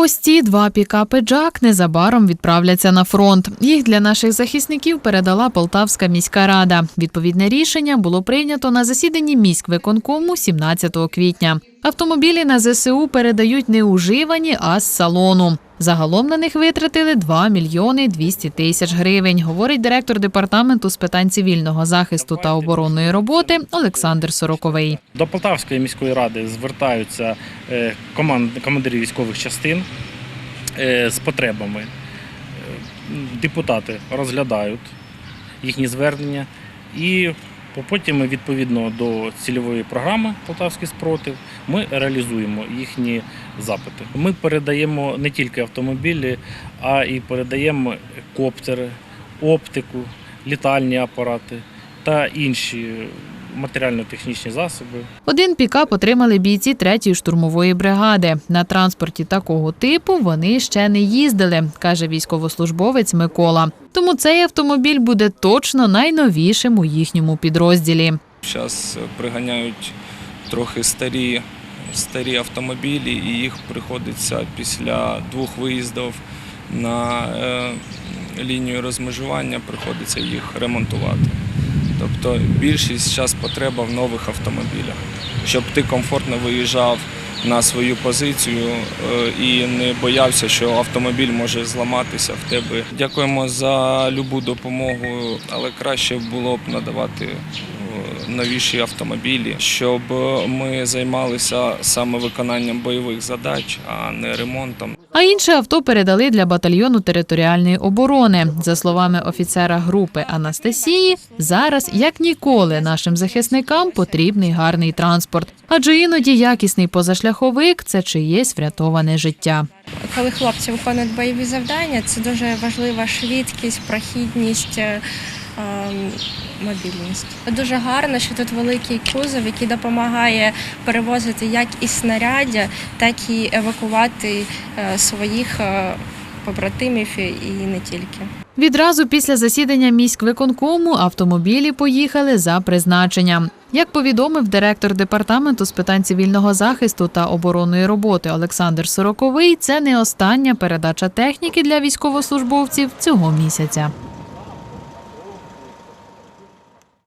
Ось ці два пікапи Джак незабаром відправляться на фронт. Їх для наших захисників передала Полтавська міська рада. Відповідне рішення було прийнято на засіданні міськвиконкому 17 квітня. Автомобілі на ЗСУ передають не уживані, а з салону. Загалом на них витратили 2 мільйони 200 тисяч гривень, говорить директор департаменту з питань цивільного захисту та оборонної роботи Олександр Сороковий. До Полтавської міської ради звертаються е, команд- командирі військових частин е, з потребами. Е, Депутати розглядають їхні звернення і потім відповідно до цільової програми Полтавський спротив ми реалізуємо їхні запити. Ми передаємо не тільки автомобілі, а і передаємо коптери, оптику, літальні апарати та інші матеріально-технічні засоби. Один пікап отримали бійці третьої штурмової бригади. На транспорті такого типу вони ще не їздили, каже військовослужбовець Микола. Тому цей автомобіль буде точно найновішим у їхньому підрозділі. Зараз приганяють трохи старі, старі автомобілі, і їх приходиться після двох виїздів на е, лінію розмежування, приходиться їх ремонтувати. Тобто більшість зараз потреба в нових автомобілях, щоб ти комфортно виїжджав на свою позицію е, і не боявся, що автомобіль може зламатися в тебе. Дякуємо за любу допомогу, але краще було б надавати новіші автомобілі, щоб ми займалися саме виконанням бойових задач, а не ремонтом. А інше авто передали для батальйону територіальної оборони. За словами офіцера групи Анастасії, зараз як ніколи нашим захисникам потрібний гарний транспорт, адже іноді якісний позашляховик це чиєсь врятоване життя. коли хлопці виконують бойові завдання, це дуже важлива швидкість, прохідність, е, мобільність. Дуже гарно, що тут великий кузов, який допомагає перевозити як і снаряддя, так і евакувати е, своїх е, побратимів і не тільки. Відразу після засідання міськвиконкому автомобілі поїхали за призначенням. Як повідомив директор департаменту з питань цивільного захисту та оборонної роботи Олександр Сороковий, це не остання передача техніки для військовослужбовців цього місяця.